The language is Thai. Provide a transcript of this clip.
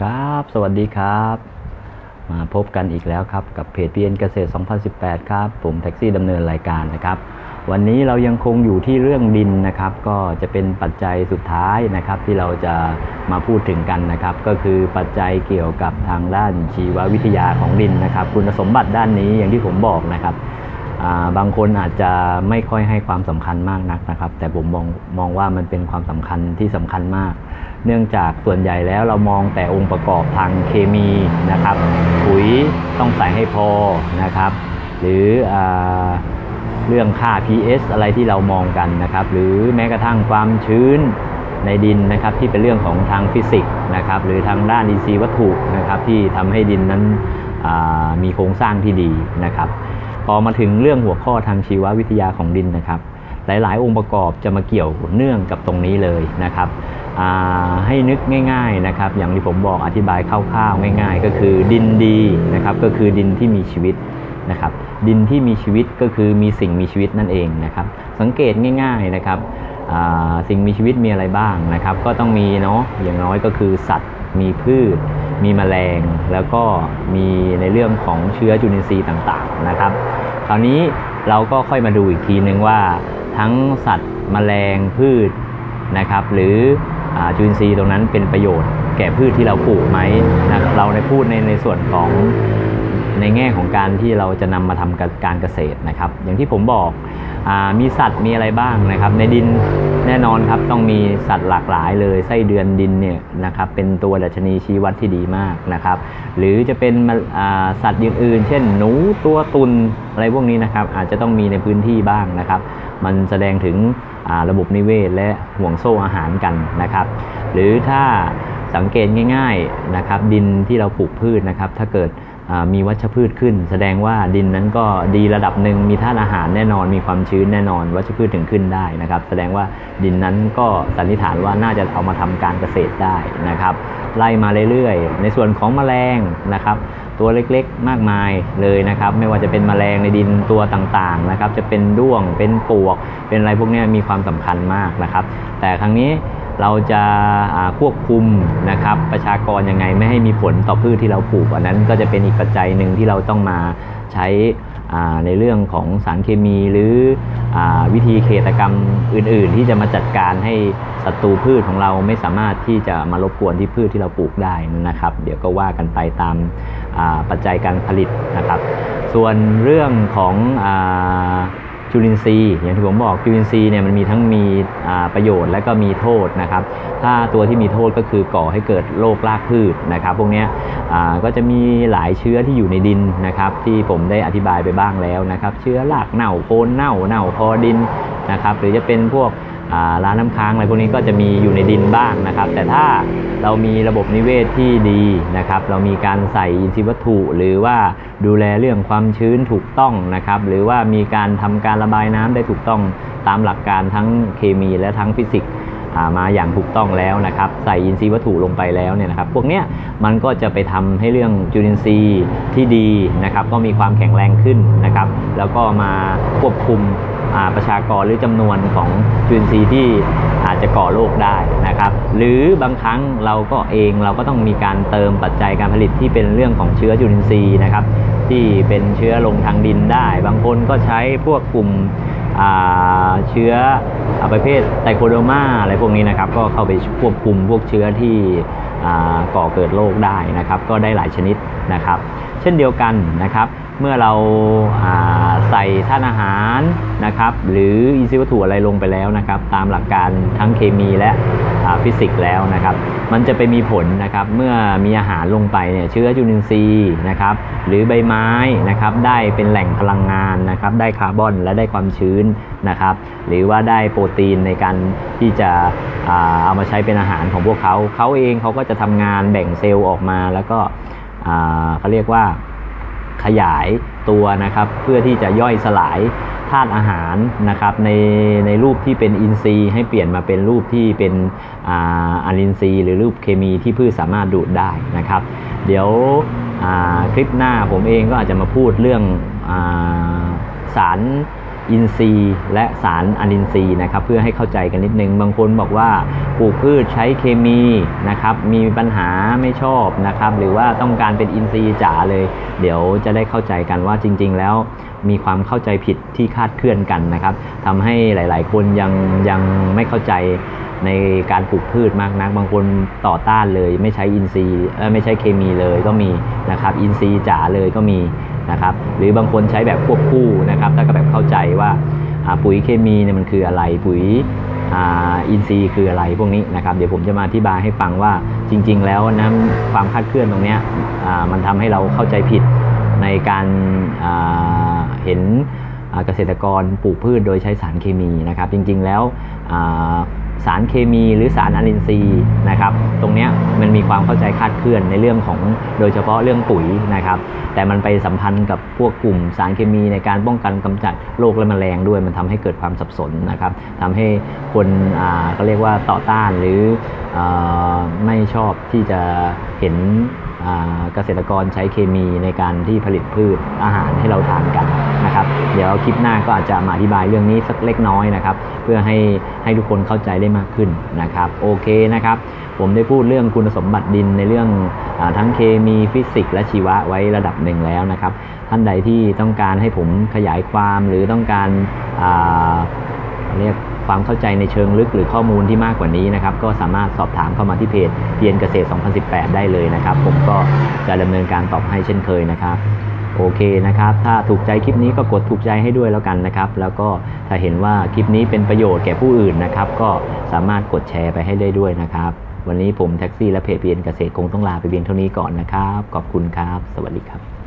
ครับ สวัสดีครับ มาพบกันอีกแล้วครับ กับเพจ PN เกษตร 2018 ครับ ผมแท็กซี่ดำเนินรายการนะครับ วันนี้เรายังคงอยู่ที่เรื่องดินนะครับ ก็จะเป็นปัจจัยสุดท้ายนะครับ ที่เราจะมาพูดถึงกันนะครับ ก็คือปัจจัยเกี่ยวกับทางด้านชีววิทยาของดินนะครับ คุณสมบัติด้านนี้อย่างที่ผมบอกนะครับาบางคนอาจจะไม่ค่อยให้ความสำคัญมากนักนะครับ แต่ผมมองมองว่ามันเป็นความสำคัญที่สำคัญมาก เนื่องจากส่วนใหญ่แล้วเรามองแต่องค์ประกอบทางเคมีนะครับ ปุ๋ยต้องใส่ให้พอนะครับ หรืออเรื่องค่า pH อะไรที่เรามองกันนะครับ หรือแม้กระทั่งความชื้นในดินนะครับที่เป็นเรื่องของทางฟิสิกส์นะครับหรือทางด้านอินทรีย์วัตถุนะครับที่ทำให้ดินนั้นมีโครงสร้างที่ดีนะครับ พอมาถึงเรื่องหัวข้อทางชีววิทยาของดินนะครับ หลาย ๆ องค์ประกอบจะมาเกี่ยวเนื่องกับตรงนี้เลยนะครับ ให้นึกง่ายๆนะครับอย่างที่ผมบอกอธิบายคร่าวๆง่าย ๆ ก็คือดินดีนะครับก็คือดินที่มีชีวิตนะครับดินที่มีชีวิตก็คือมีสิ่งมีชีวิตนั่นเองนะครับสังเกตง่ายๆนะครับสิ่งมีชีวิตมีอะไรบ้างนะครับ ก็ต้องมีเนาะอย่างน้อยก็คือสัตว์มีพืช มีแมลง แล้วก็มีในเรื่องของเชื้อจุลินทรีย์ต่างๆนะครับ คราวนี้เราก็ค่อยมาดูอีกทีนึงว่า ทั้งสัตว์แมลงพืชนะครับ หรือ จุลินทรีย์ตรงนั้นเป็นประโยชน์ แก่พืชที่เราปลูกไหมนะเราในพูดในในส่วนของในแง่ของการที่เราจะนำมาทำการเกษตรนะครับ อย่างที่ผมบอกอมีสัตว์มีอะไรบ้างนะครับ ในดินแน่นอนครับต้องมีสัตว์หลากหลายเลยไส้เดือนดินเนี่ยนะครับเป็นตัวดัชนีชี้วัดที่ดีมากนะครับ หรือจะเป็นสัตว์อย่างอื่น เช่น หนูตัวตุนอะไรพวกนี้นะครับ อาจจะต้องมีในพื้นที่บ้างนะครับ มันแสดงถึงระบบนิเวศและห่วงโซ่อาหารกันนะครับ หรือถ้าสังเกตง่ายๆนะครับดินที่เราปลูกพืชนะครับ ถ้าเกิดมีวัชพืชขึ้น แสดงว่าดินนั้นก็ดีระดับหนึ่งมีธาตุอาหารแน่นอน มีความชื้นแน่นอน วัชพืชถึงขึ้นได้นะครับ แสดงว่าดินนั้นก็สันนิษฐานว่าน่าจะเอามาทำการเกษตรได้นะครับ ไล่มาเรื่อยๆ ในส่วนของแมลงนะครับ ตัวเล็กๆ มากมายเลยนะครับ ไม่ว่าจะเป็นแมลงในดินตัวต่างๆนะครับ จะเป็นด้วงเป็นปลวก เป็นอะไรพวกนี้มีความสำคัญมากนะครับ แต่ครั้งนี้เราจะาควบคุมนะครับประชากรยังไงไม่ให้มีผลต่อพืชที่เราปลูก อันนั้นก็จะเป็นอีกปัจจัยหนึ่งที่เราต้องมาใช้ในเรื่องของสารเคมีหรืออวิธีเกษตรกรรมอื่น ๆ ที่จะมาจัดการให้ศัตรูพืชของเราไม่สามารถที่จะมารบกวนที่พืชที่เราปลูกได้นะครับ เดี๋ยวก็ว่ากันไปตาม ปัจจัยการผลิตนะครับ ส่วนเรื่องของอจุลินทรีย์อย่างที่ผมบอกจุลินทรีย์เนี่ยมันมีทั้งมีประโยชน์และก็มีโทษนะครับ ถ้าตัวที่มีโทษก็คือก่อให้เกิดโรครากพืชนะครับ พวกนี้ก็จะมีหลายเชื้อที่อยู่ในดินนะครับ ที่ผมได้อธิบายไปบ้างแล้วนะครับ เชื้อรากเน่าโคนเน่าเน่าคอดินนะครับ หรือจะเป็นพวก ร้านน้ำค้างอะไรพวกนี้ก็จะมีอยู่ในดินบ้างนะครับ แต่ถ้าเรามีระบบนิเวศที่ดีนะครับ เรามีการใส่อินทรีย์วัตถุ หรือว่าดูแลเรื่องความชื้นถูกต้องนะครับ หรือว่ามีการทำการระบายน้ำได้ถูกต้องตามหลักการทั้งเคมีและทั้งฟิสิกส์มาอย่างถูกต้องแล้วนะครับ ใส่อินทรีย์วัตถุลงไปแล้วเนี่ยนะครับ พวกเนี้ยมันก็จะไปทำให้เรื่องจุลินทรีย์ที่ดีนะครับ ก็มีความแข็งแรงขึ้นนะครับ แล้วก็มาควบคุม ประชากรหรือจำนวนของจุลินทรีย์ที่อาจจะก่อโรคได้นะครับ หรือบางครั้งเราก็เองเราก็ต้องมีการเติมปัจจัยการผลิตที่เป็นเรื่องของเชื้อจุลินทรีย์นะครับ ที่เป็นเชื้อลงทางดินได้ บางคนก็ใช้พวกกลุ่มเชื้อประเภทไตโคโดมาอะไรพวกนี้นะครับ ก็เข้าไปควบคุมพวกเชื้อที่ก่อเกิดโรคได้นะครับ ก็ได้หลายชนิดนะครับ เช่นเดียวกันนะครับ เมื่อเราา ใส่ธาตุอาหารนะครับหรืออินทรีย์วัตถุอะไรลงไปแล้วนะครับตามหลักการทั้งเคมีและฟิสิกส์แล้วนะครับมันจะไปมีผลนะครับเมื่อมีอาหารลงไปเนี่ยเชื้อจุลินทรีย์นะครับหรือใบไม้นะครับได้เป็นแหล่งพลังงานนะครับได้คาร์บอนและได้ความชื้นนะครับหรือว่าได้โปรตีนในการที่จะเอามาใช้เป็นอาหารของพวกเขาเขาเองเขาก็จะทำงานแบ่งเซลล์ออกมาแล้วก็เขาเรียกว่า ขยายตัวนะครับ เพื่อที่จะย่อยสลายธาตุอาหารนะครับในในรูปที่เป็นอินทรีย์ ให้เปลี่ยนมาเป็นรูปที่เป็นอาลินทรีย์หรือรูปเคมีที่พืชสามารถดูดได้นะครับ เดี๋ยวคลิปหน้าผมเองก็อาจจะมาพูดเรื่องอาสาร อินทรีย์และสารอนินทรีย์นะครับเพื่อให้เข้าใจกันนิดนึง บางคนบอกว่าปลูกพืชใช้เคมีนะครับมีปัญหาไม่ชอบนะครับหรือว่าต้องการเป็นอินทรีย์จ๋าเลย เดี๋ยวจะได้เข้าใจกันว่าจริง ๆ แล้วมีความเข้าใจผิดที่คาดเคลื่อนกันนะครับทำให้หลาย ๆ คนยังยังไม่เข้าใจในการปลูกพืชมากนัก บางคนต่อต้านเลย ไม่ใช้อินทรีย์ไม่ใช้เคมีเลยก็มีนะครับอินทรีย์จ๋าเลยก็มีนะครับหรือบางคนใช้แบบควบคู่นะครับถ้าก็แบ ปุ๋ยเคมีเนี่ยมันคืออะไรปุ๋ยอินทรีย์คืออะไรพวกนี้นะครับเดี๋ยวผมจะมาอธิบายให้ฟังว่าจริง ๆ แล้วนะความคาดเคลื่อนตรงเนี้ยมันทำให้เราเข้าใจผิดในการาเห็นเกษตรกรปลูกพืชโดยใช้สารเคมีนะครับ จริงๆแล้ว สารเคมีหรือสารอลินทรีย์นะครับตรงนี้มันมีความเข้าใจคาดเคลื่อนในเรื่องของโดยเฉพาะเรื่องปุ๋ยนะครับแต่มันไปสัมพันธ์กับพวกกลุ่มสารเคมีในการป้องกันกำจัดโรคและแมลงด้วยมันทำให้เกิดความสับสนนะครับทำให้คนอ่าก็เรียกว่าต่อต้านหรืออไม่ชอบที่จะเห็น เกษตรกรใช้เคมีในการที่ผลิตพืชอาหารให้เราทานกันนะครับ เดี๋ยวคลิปหน้าก็อาจจะมาอธิบายเรื่องนี้สักเล็กน้อยนะครับ เพื่อให้ให้ทุกคนเข้าใจได้มากขึ้นนะครับ โอเคนะครับ ผมได้พูดเรื่องคุณสมบัติดินในเรื่องอทั้งเคมีฟิสิกส์และชีวะไว้ระดับหนึ่งแล้วนะครับ ท่านใดที่ต้องการให้ผมขยายความหรือต้องการ เรียกความเข้าใจในเชิงลึกหรือข้อมูลที่มากกว่านี้นะครับ ก็สามารถสอบถามเข้ามาที่เพจเพียนเกษตร 2018 ได้เลยนะครับ ผมก็จะดำเนินการตอบให้เช่นเคยนะครับโอเคนะครับ ถ้าถูกใจคลิปนี้ก็กดถูกใจให้ด้วยแล้วกันนะครับ แล้วก็ถ้าเห็นว่าคลิปนี้เป็นประโยชน์แก่ผู้อื่นนะครับ ก็สามารถกดแชร์ไปให้ได้ด้วยนะครับ วันนี้ผมแท็กซี่และเพจเพียนเกษตรคงต้องลาไปเพียงเท่านี้ก่อนนะครับ ขอบคุณครับ สวัสดีครับ